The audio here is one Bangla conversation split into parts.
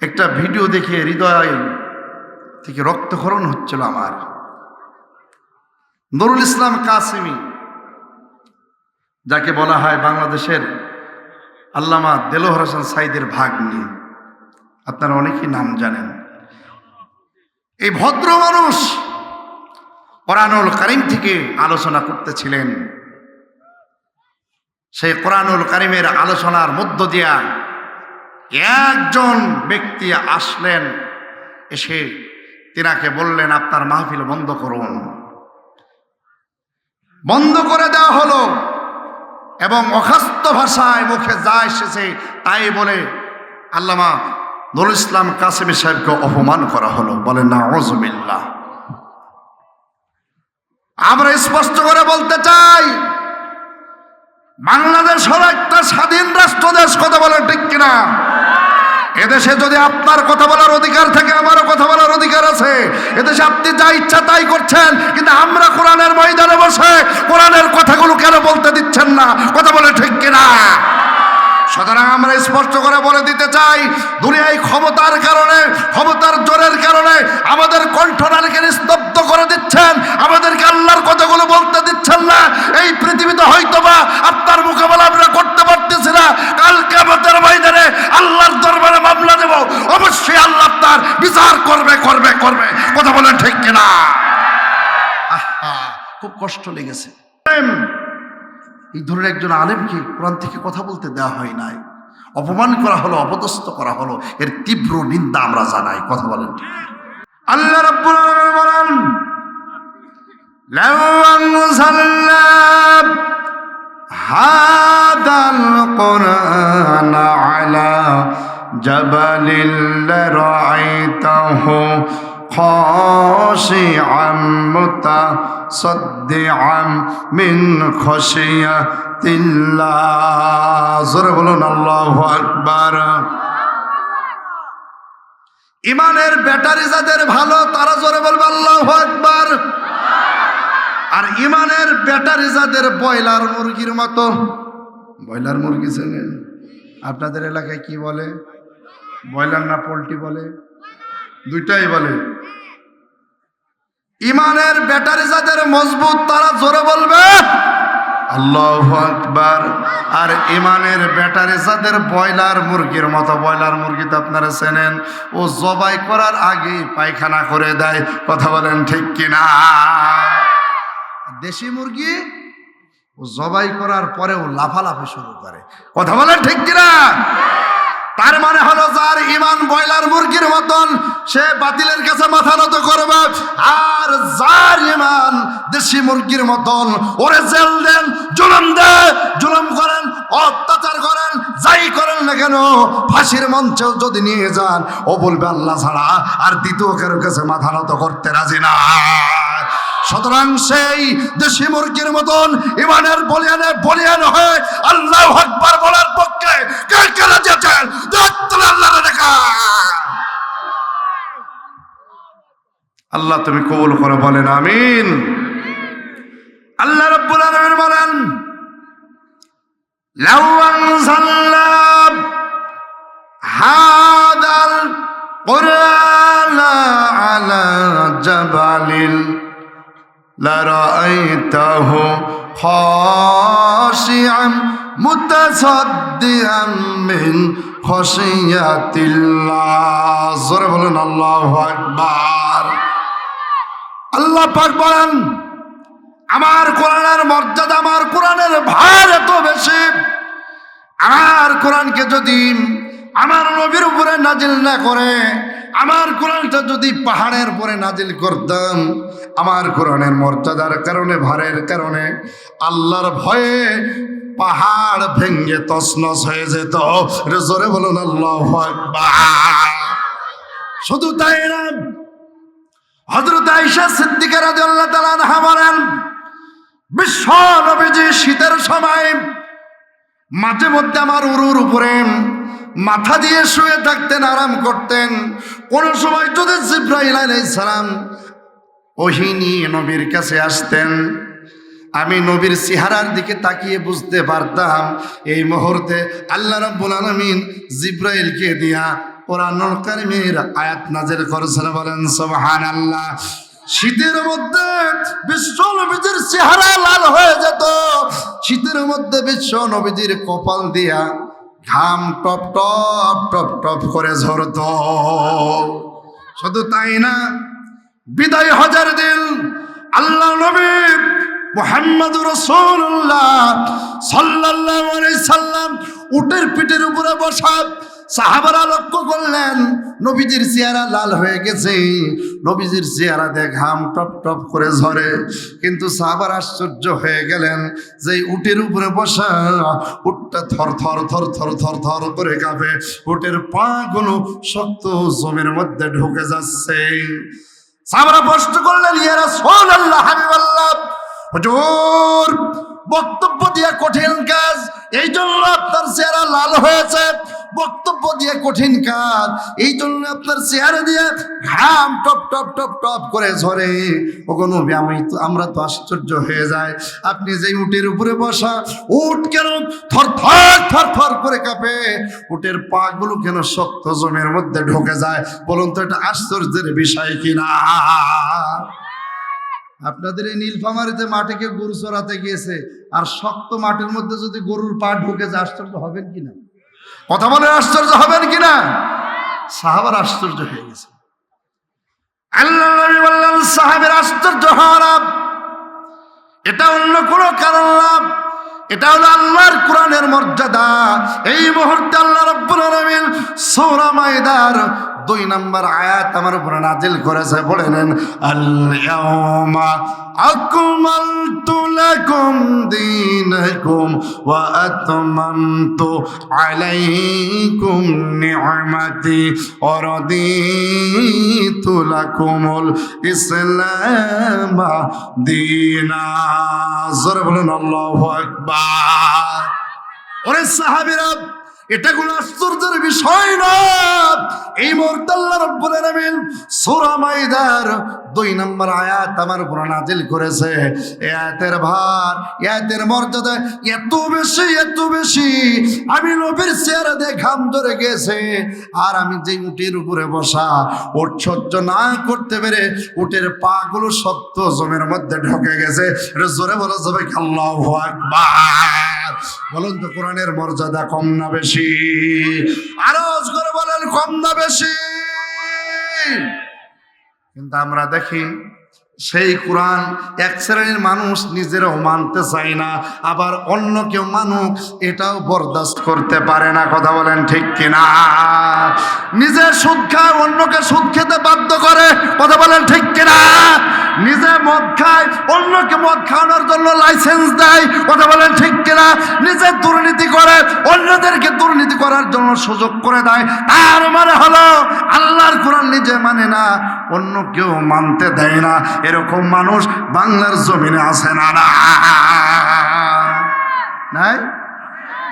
একটা ভিডিও দেখে হৃদয় থেকে রক্তক্ষরণ হচ্ছিল আমার। নুরুল ইসলাম কাসিমি, যাকে বলা হয় বাংলাদেশের আল্লামা দেলোহর হাসান সাইদের ভাগ্নি, আপনারা অনেকেই নাম জানেন। এই ভদ্র মানুষ কোরআনুল কারিম থেকে আলোচনা করতেছিলেন। সেই কোরআনুল কারিমের আলোচনার মধ্য দিয়া একজন ব্যক্তি আসলেন, এসে তিনাকে বললেন, আপনার মাহফিল বন্ধ করুন। বন্ধ করে দেওয়া হলো এবং অখাস্ত ভাষায় মুখে যা এসেছে তাই বলে আল্লামা নুরুল ইসলাম কাসিমি সাহেবকে অপমান করা হলো। বলে না ওজবিল্লা আমরা স্পষ্ট করে বলতে চাই, বাংলাদেশ হলো একটা স্বাধীন রাষ্ট্র দেশ কথা বলে ঠিক কিনা? এদেশে যদি আপনার কথা বলার অধিকার থাকে, আমারও কথা বলার অধিকার আছে। এদেশে আপনি যা ইচ্ছা তাই করছেন, কিন্তু আমরা কোরআনের ময়দানে বসে কোরআনের কথাগুলো কেন বলতে দিচ্ছেন না? কথা বলে ঠিক কিনা? সুতরাং আমরা স্পষ্ট করে বলে দিতে চাই, দুনিয়ায় ক্ষমতার কারণে, ক্ষমতার জোরের কারণে আমাদের কণ্ঠনালীকে নিস্তব্ধ করে দিচ্ছেন। আমাদেরকে আল্লাহর কথাগুলো বলতে দিচ্ছেন না। এই পৃথিবীতে হয়তোবা আপনার মোকাবেলা আমরা করতে পারতেছি না। কালকে আমাদের ময়দানে আল্লাহর দরবারে মামলা দেব। অবশ্যই আল্লাহ আপনার বিচার করবে করবে করবে। কথা বলেন ঠিক কিনা? খুব কষ্ট লেগেছে। এই ধরনের একজন আলেমকে কোরআন থেকে কথা বলতে দেওয়া হয় নাই। অপমান করা হলো, অপদস্থ করা হলো, এর তীব্র নিন্দা আমরা জানাই, কথা বলেন। আল্লাহ রাব্বুল বলেন, লাউ আনজালনা خاشعا متصدعا من خشية الله জোরে বলুন আল্লাহু আকবার ইমানের ব্যাটারি যাদের ভালো তারা জোরে বলবে আল্লাহু আকবার আর ইমানের ব্যাটারি যাদের ব্রয়লার মুরগির মতো ব্রয়লার মুরগি চেনেন আপনাদের এলাকায় কি বলে ব্রয়লার না পোলট্রি বলে দুইটাই বলে ইমানের ব্যাটারি যাদের মজবুত, তারা জোরে বলবে, আল্লাহ আকবার। আর ইমানের ব্যাটারি যাদের ব্রয়লার মুরগির মতো, ব্রয়লার মুরগি তো আপনারা চেনেন, ও জবাই করার আগে পায়খানা করে দেয়। কথা বলেন ঠিক কিনা? দেশি মুরগি, ও জবাই করার পরেও লাফালাফি শুরু করে। কথা বলেন ঠিক কিনা? তার মানে হলো যার ইমান ব্রয়লার মুরগির মতন, সে বাতিলের কাছে মাথা নত করবে। আর যার ইমান দেশি মুরগির মতন, ওরে জেল দেন, জুলুম দেন জুলুম করেন, অত্যাচার করেন, যাই করেন না কেন, ফাঁসির মঞ্চেও যদি নিয়ে যান, ও বলবে আল্লাহ ছাড়া আর দ্বিতীয় কারও কাছে মাথা নত করতে রাজি না। সুতরাং সেই দেশি মুরগির মতন ইমানের বলিয়ানে বলিয়ান হয়ে আল্লাহ আকবার বলার পক্ষে কে কে রাজি আছেন আল্লাহ দেখা। আল্লাহ তুমি কবুল করে বলেন, আমিন। আল্লাহ রব্বুল আলামিন বলেন হাদাল কুরআন আলা জাবালিল لرأيته خاشعا متصدعا من خشية الله জোরে বলেন আল্লাহু আকবার আল্লাহ পাক বলেন আমার কোরআনের মর্যাদা আমার কোরআনের ভার এত বেশি আমার কোরআনকে যদি আমার নবীর উপরে নাজিল না করে, আমার কোরআনটা যদি পাহাড়ের উপরে নাজিল করতাম, আমার কোরআনের মর্যাদার কারণে, ভারের কারণে, আল্লাহর ভয়ে পাহাড় ভেঙ্গে তছনছ হয়ে যেত। জোরে বলুন, আল্লাহ শুধু তাই না হজরত আইসা সিদ্দিকের আল্লাহ তালা বলেন, বিশ্ব নবীজি শীতের সময় মাঝে মধ্যে আমার উরুর উপরে মাথা দিয়ে শুয়ে থাকতেন, আরাম করতেন। কোন সময় যদি জিব্রাইল আলাইহিস সালাম ওহি নিয়ে নবীর কাছে আসতেন, আমি নবীর চেহারার দিকে তাকিয়ে বুঝতে পারতাম, এই মুহূর্তে আল্লাহ রাব্বুল আলামিন জিব্রাইলকে দিয়া কোরআনুল কারিমের আয়াত নাজিল করেছেন, বলেন সুবহানাল্লাহ। শীতের মধ্যে বিশ্ব নবীজির চেহারা লাল হয়ে যেত। শীতের মধ্যে বিশ্ব নবীজির কপাল দিয়া ঘাম টপ টপ টপ টপ করে ঝরত। শুধু তাই না, বিদায় হাজার দিন আল্লাহ নবী মোহাম্মদ রসুল্লাহ সাল্লাহ সাল্লাম উটের পিঠের উপরে বসা সাহাবারা লক্ষ্য করলেন, নবীজির চেহারা লাল হয়ে গেছে। নবীজির চেহারা দিয়ে ঘাম টপ টপ করে ঝরে। কিন্তু সাহাবার আশ্চর্য হয়ে গেলেন যে উটের উপরে বসা, উটটা থর থর থর থর থর থর করে কাঁপে। উটের পা গুলো শক্ত জমির মধ্যে ঢুকে যাচ্ছে। সাহাবারা প্রশ্ন করলেন ইয়ারা সোল আল্লাহ হাবিবাল্লাহ হুজুর, বক্তব্য দিয়ে কঠিন কাজ এই জন্য আপনার চেহারা লাল হয়েছে। বক্তব্য দিয়ে কঠিন কাজ এই জন্য আপনার চেহারা দিয়ে ঘাম টপ টপ টপ টপ করে ঝরে। ওখানে আমি তো, আমরা তো আশ্চর্য হয়ে যায় আপনি যে উটের উপরে বসা, উট কেন থর থর থর থর করে কাঁপে? উটের পাগুলো কেন শক্ত জমের মধ্যে ঢোকে যায়? বলুন তো, এটা আশ্চর্যের বিষয় কিনা? আপনাদের এই নীলফামারিতে মাঠে কেউ গরু চড়াতে গিয়েছে, আর শক্ত মাটির মধ্যে যদি গরুর পা ঢুকে যায়, আশ্চর্য হবেন কিনা কথা বলে আশ্চর্য হবেন কিনা সাহাবার আশ্চর্য হয়ে গেছে। আল্লাহ সাহাবের আশ্চর্য হওয়ার এটা অন্য কোনো কারণ এটা হলো আল্লাহর কোরআনের মর্যাদা। এই মুহূর্তে আল্লাহ রব্বুল আলামিন সূরা মাইদার দুই নম্বর আয়াত আমার উপরে নাজিল করেছে বলে নেন। আল ইয়াউমা আকমালতু লাকুম দীনাকুম ওয়া আতমামতু আলাইকুম নি'মাতি ওয়া রাদিতু লাকুমুল ইসলাম দীনা। জোরে বলেন, আল্লাহু আকবার। ওরে সাহাবীরা, এটা কোনো আশ্চর্যের বিষয় না। এই মুহূর্তে আল্লাহ রব্বুল আলামিন সূরা মাইদার দুই নম্বর আয়াত আমার উপর নাজিল করেছে। এই আয়াতের ভার এই আয়াতের মর্যাদা এত বেশি এত বেশি। আমি নবীর চেহারা দিয়ে ঘাম ধরে গেছে। আর আমি যে উটের উপরে বসা ওট সহ্য না করতে পেরে উটের পা গুলো শক্ত জমির মধ্যে ঢোকে গেছে। জোরে বলা যাবে আল্লাহু আকবার। বলুন তো, কোরআনের মর্যাদা কম না বেশি? আরজ করে বলেন, কম না বেশি। কিন্তু আমরা দেখি সেই কোরআন এক শ্রেণির মানুষ নিজেরাও মানতে চায় না, আবার অন্য কেউ মানুষ এটাও বরদাস্ত করতে পারে না, কথা বলেন ঠিক কিনা? নিজে সুদ খায়, অন্যকে সুদ খেতে বাধ্য করে, কথা বলেন ঠিক কিনা? নিজে মদ খায়, অন্যকে মদ খাওয়ানোর জন্য লাইসেন্স দেয়, কথা বলেন ঠিক কিনা? নিজে দুর্নীতি করে, অন্যদেরকে করার জন্য সুযোগ করে দেয়। তার মানে হলো, আল্লাহর কোরআন নিজে মানে না, অন্য কেউ মানতে দেয় না। এরকম মানুষ বাংলার জমিনে না না। নাই?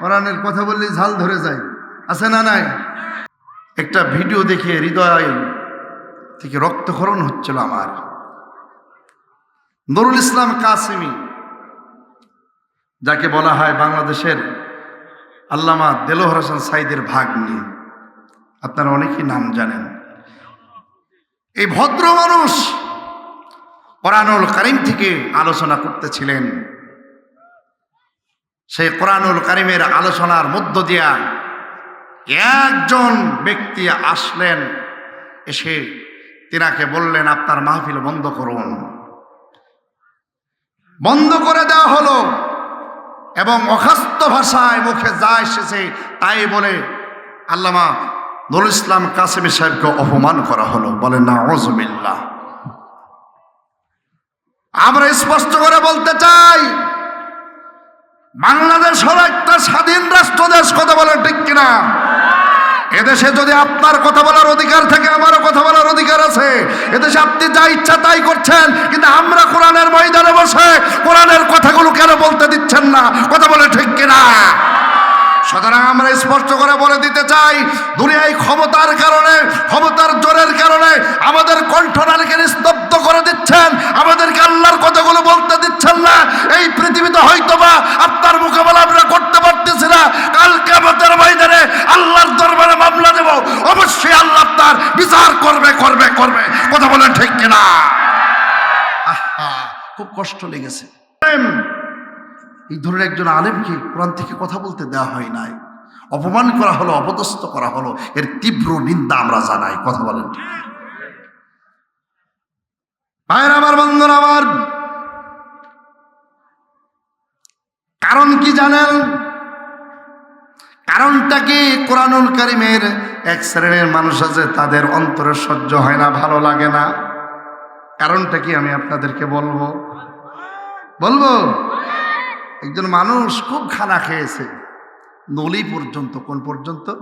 কোরআনের কথা বললে ঝাল ধরে যায়। আছে না নাই? একটা ভিডিও দেখে হৃদয় থেকে রক্তক্ষরণ হচ্ছিল আমার। নুরুল ইসলাম কাসিমি, যাকে বলা হয় বাংলাদেশের আল্লামা দেলোহর হাসান সাইদের ভাগ্নি আপনারা অনেকেই নাম জানেন। এই ভদ্র মানুষ কোরআনুল কারিম থেকে আলোচনা করতেছিলেন। সেই কোরআনুল কারিমের আলোচনার মধ্য দিয়া একজন ব্যক্তি আসলেন, এসে তিনাকে বললেন, আপনার মাহফিল বন্ধ করুন। বন্ধ করে দেওয়া হলো। এবং অখাস্ত ভাষায় মুখে যা এসেছে তাই বলে আল্লামা নুরুল ইসলাম কাসেমি সাহেবকে অপমান করা হলো। বলে না ওজমিল্লা আমরা স্পষ্ট করে বলতে চাই, বাংলাদেশ হলো একটা স্বাধীন রাষ্ট্র দেশ কথা বলে ঠিক কিনা? এদেশে যদি আপনার কথা বলার অধিকার থাকে, আমারও কথা বলার অধিকার আছে। এদেশে আপনি যা ইচ্ছা তাই করছেন, কিন্তু আমরা কোরআনের ময়দানে বসে কোরআনের কথাগুলো কেন বলতে দিচ্ছেন না? কথা বলে ঠিক কিনা? সুতরাং আমরা স্পষ্ট করে বলে দিতে চাই, দুনিয়ায় ক্ষমতার কারণে ক্ষমতার জোরের কারণে আমাদের কণ্ঠনালীকে স্তব্ধ করে দিচ্ছেন আমাদেরকে আল্লাহর কথাগুলো বলতে দিচ্ছেন না এই পৃথিবীতে হয়তোবা আপনার মোকাবেলা আমরা করতে পারতেছি না কালকে আমাদের ময়দানে আল্লাহর দরবারে মামলা দেব অবশ্যই বিচার করবে করবে করবে কথা বলেন ঠিক কিনা আহা, খুব কষ্ট লেগেছে এই ধরনের একজন আলেমকে কোরআন থেকে কথা বলতে দেওয়া হয় নাই, অপমান করা হলো, অপদস্থ করা হলো, এর তীব্র নিন্দা আমরা জানাই, কথা বলেন ভাইয়ের আমার বন্ধুরা আমার, কারণ কি জানেন? কারণটা কি? কোরআনুল কারিমের এক শ্রেণির মানুষ আছে, তাদের অন্তরে সহ্য হয় না, ভালো লাগে না। কারণটা কি আমি আপনাদেরকে বলব? বলব? একজন মানুষ খুব খানা খেয়েছে। নলি পর্যন্ত, কোন পর্যন্ত?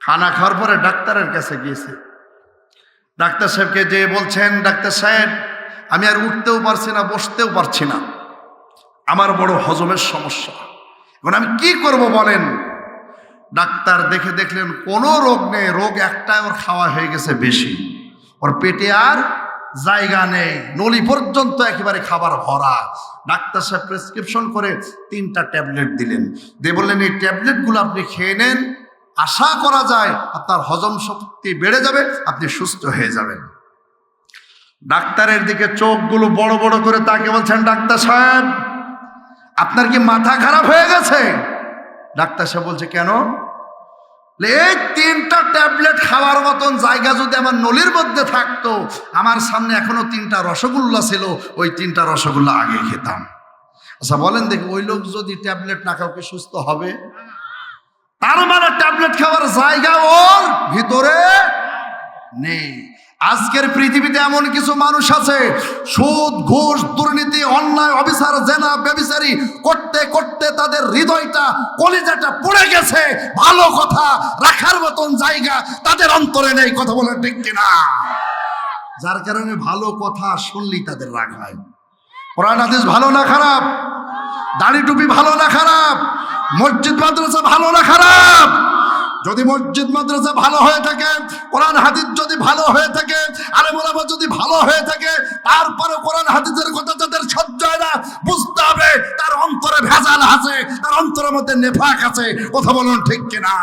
খানা খাওয়ার পরে ডাক্তারের কাছে গিয়েছে। ডাক্তার সাহেবকে যে বলছেন, ডাক্তার সাহেব, আমি আর উঠতেও পারছি না, বসতেও পারছি না। আমার বড় হজমের সমস্যা। এখন আমি কি করব বলেন? ডাক্তার দেখে দেখলেন, কোনো রোগ নেই। রোগ একটাই, ওর খাওয়া হয়ে গেছে বেশি। ওর পেটে আর জায়গা নেই। নলি পর্যন্ত একেবারে খাবার ভরা। ডাক্তার সাহেব প্রেসক্রিপশন করে তিনটা ট্যাবলেট দিলেন। দিয়ে বললেন, এই ট্যাবলেটগুলো আপনি খেয়ে নেন। আশা করা যায় আপনার হজম শক্তি বেড়ে যাবে, আপনি সুস্থ হয়ে যাবেন। ডাক্তারের দিকে চোখগুলো বড় বড় করে তাকে বলছেন, ডাক্তার সাহেব, আপনার কি মাথা খারাপ হয়ে গেছে? ডাক্তার সাহেব বলছে, কেন? এই তিনটা ট্যাবলেট খাওয়ার মতন জায়গা যদি আমার নলির মধ্যে থাকতো, আমার সামনে এখনও তিনটা রসগোল্লা ছিল, ওই তিনটা রসগোল্লা আগে খেতাম। আচ্ছা বলেন দেখি, ওই লোক যদি ট্যাবলেট না কাউকে সুস্থ হবে? তার মানে ট্যাবলেট খাওয়ার জায়গা ওর ভিতরে নেই। আজকের পৃথিবীতে এমন কিছু মানুষ আছে, সুদ, ঘুষ, দুর্নীতি, অন্যায়, অবিচার, জেনা ব্যবিচারী করতে করতে তাদের হৃদয়টা, কলিজাটা পড়ে গেছে। ভালো কথা রাখার মতন জায়গা তাদের অন্তরে নেই, কথা বলে ঠিক কিনা? যার কারণে ভালো কথা শুনলেই তাদের রাগ হয়। কোরআন, হাদিস ভালো না খারাপ? দাড়ি টুপি ভালো না খারাপ? মসজিদ, মাদ্রাসা ভালো না খারাপ? যদি মসজিদ, মাদ্রাসা ভালো হয়ে থাকে, কোরআন, হাদিস যদি ভালো হয়ে থাকে আরে মোলামা যদি ভালো হয়ে থাকে তারপরে কোরআন, হাদিসের কথা যাদের সহ্য হয় না, বুঝতে হবে তার অন্তরে ভেজাল আছে, তার অন্তরের মধ্যে নেফাক আছে। কথা বলুন ঠিক কিনা?